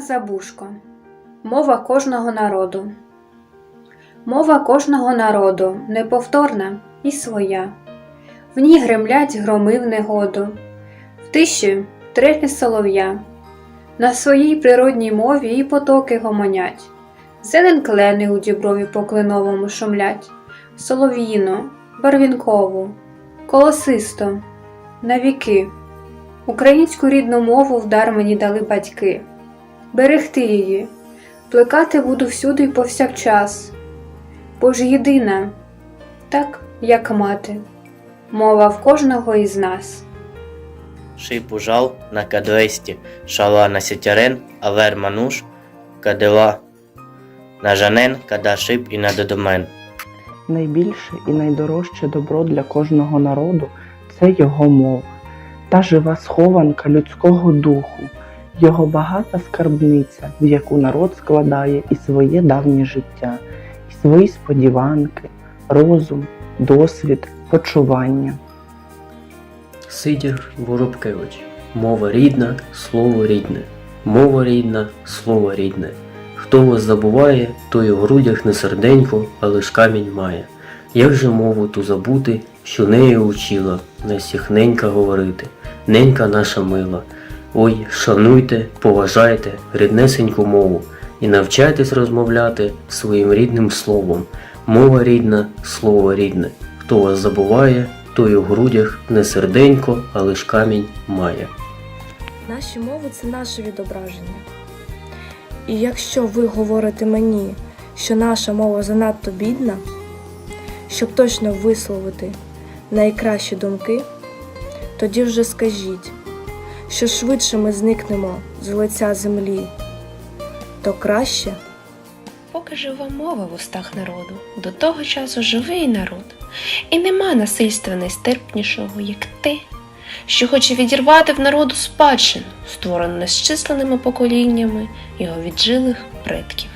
Забушко. Мова кожного народу. Мова кожного народу неповторна і своя. В ній гремлять громи в негоду, в тиші треки солов'я. На своїй природній мові і потоки гомонять. Зелен клени у діброві по клиновому шумлять, солов'їно, барвінкову, колосисто, навіки. Українську рідну мову вдар мені дали батьки. Берегти її, плекати буду всюди й повсякчас, бо ж єдина, так як мати, мова в кожного із нас. Шип ужал на кадвесті, шала на сетярен, авер мануш, кадила на жанен, када шип і на додомен. Найбільше і найдорожче добро для кожного народу це його мова, та жива схованка людського духу, його багата скарбниця, в яку народ складає і своє давнє життя, і свої сподіванки, розум, досвід, почування. Сидір Воробкевич. Мова рідна, слово рідне. Мова рідна, слово рідне. Хто вас забуває, той у грудях не серденько, а лиш камінь має. Як же мову ту забути, що нею учила, на всіх ненька говорити, ненька наша мила. Ой, шануйте, поважайте ріднесеньку мову і навчайтесь розмовляти своїм рідним словом. Мова рідна, слово рідне. Хто вас забуває, той у грудях не серденько, а лиш камінь має. Наші мови це наше відображення. І якщо ви говорите мені, що наша мова занадто бідна, щоб точно висловити найкращі думки, тоді вже скажіть, що швидше ми зникнемо з лиця землі, то краще Поки жива мова в устах народу, до того часу живий народ, і нема насильства найстерпнішого, як ти, що хоче відірвати в народу спадщину, створену нещисленими поколіннями його віджилих предків.